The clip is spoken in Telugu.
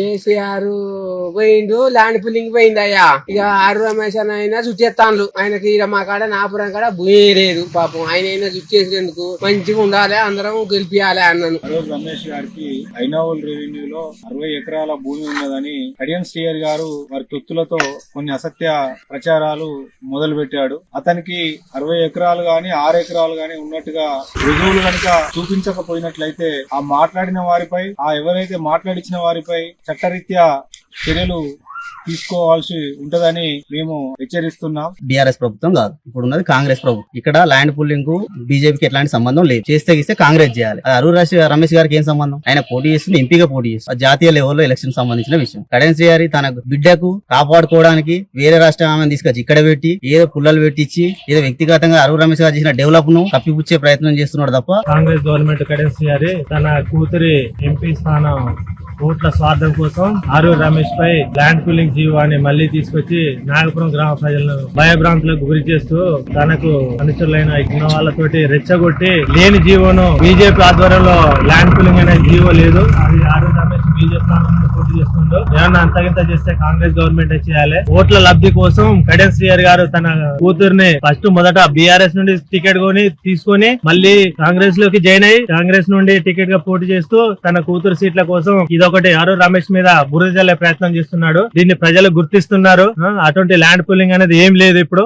కేసీఆర్ పోయిండు ల్యాండ్ పుల్లింగ్ పోయింది అయ్యా. ఇక ఆరు రమేష్ అని అయినా చుట్టేస్తాను ఆయనకి ఇక మా కాడ నాపురం కాడ భూమి లేదు పాపం. ఆయన అయినా చుట్టేసేందుకు మంచిగా ఉండాలి అందరం గెలిపియాలి అన్నాను. రమేష్ గారికి ఐనావల్ రెవెన్యూ లో అరవై ఎకరాల భూమి ఉన్నదని కడియం స్టీయర్ గారు వారి తొత్తులతో కొన్ని అసత్య ప్రచారాలు మొదలు పెట్టాడు అతనికి అరవై ఎకరాలు గాని ఆరు ఎకరాలు గాని ఉన్నట్టుగా రుజువులు కనుక చూపించకపోయినట్లయితే ఆ మాట్లాడిన వారిపై ఆ ఎవరైతే మాట్లాడించిన వారిపై చట్టరీత్యా చర్యలు తీసుకోవాల్సి ఉంటదని మేము హెచ్చరిస్తున్నాం. బీఆర్ఎస్ ప్రభుత్వం కాదు. ఇప్పుడు ఉన్నది కాంగ్రెస్ ప్రభుత్వం. ఇక్కడ ల్యాండ్ పుల్లింగ్కు బీజేపీకి ఎట్లాంటి సంబంధం లేదు. చేస్తే గీస్తే కాంగ్రెస్ చేయాలి. అది అరుణ్ రాశి రమేష్ గారికి ఏం సంబంధం? ఆయన పోటీ చేస్తుంది ఎంపీగా పోటీ చేస్తుంది. జాతీయ లెవెల్లో ఎలక్షన్ సంబంధించిన విషయం. కడెన్సీ గారి తన బిడ్డకు కాపాడుకోవడానికి వేరే రాష్ట్రం ఆమెను తీసుకొచ్చి ఇక్కడ పెట్టి ఏదో పుల్లలు పెట్టించి ఏదో వ్యక్తిగతంగా అరుణ్ రమేష్ గారు చేసిన డెవలప్ను కప్పిపుచ్చే ప్రయత్నం చేస్తున్నాడు తప్ప కాంగ్రెస్ గవర్నమెంట్ కడెన్సీ గారి తన కూతురి ఎంపీ స్థానం ఓట్ల స్వార్థం కోసం ఆరు రమేష్ పై ల్యాండ్ కూలింగ్ జీవాన్ని మళ్ళీ తీసుకొచ్చి నాగపురం గ్రామ ప్రజలను భయభ్రాంతులకు గురి చేస్తూ తనకు అనుచరులైన ఉన్న వాళ్ళతోటి రెచ్చగొట్టి లేని జీవోను బీజేపీ ఆధ్వర్యంలో ల్యాండ్ పూలింగ్ అనే జీవో లేదు. అది ఆరు బీజేపీ పోటీ చేస్తుండో ఏమన్నా అంతగింత చేస్తే కాంగ్రెస్ గవర్నమెంట్ చేయాలి. ఓట్ల లబ్ధి కోసం కడెన్ శ్రీయర్ గారు తన కూతుర్ని ఫస్ట్ మొదట బీఆర్ఎస్ నుండి టికెట్ కొని తీసుకొని మళ్ళీ కాంగ్రెస్లోకి జాయిన్ అయ్యి కాంగ్రెస్ నుండి టికెట్గా పోటీ చేస్తూ తన కూతురు సీట్ల కోసం ఇదొకటి ఆరో రమేష్ మీద బురద జల్లే ప్రయత్నం చేస్తున్నాడు. దీన్ని ప్రజలు గుర్తిస్తున్నారు. అటువంటి ల్యాండ్ పూలింగ్ అనేది ఏం లేదు ఇప్పుడు.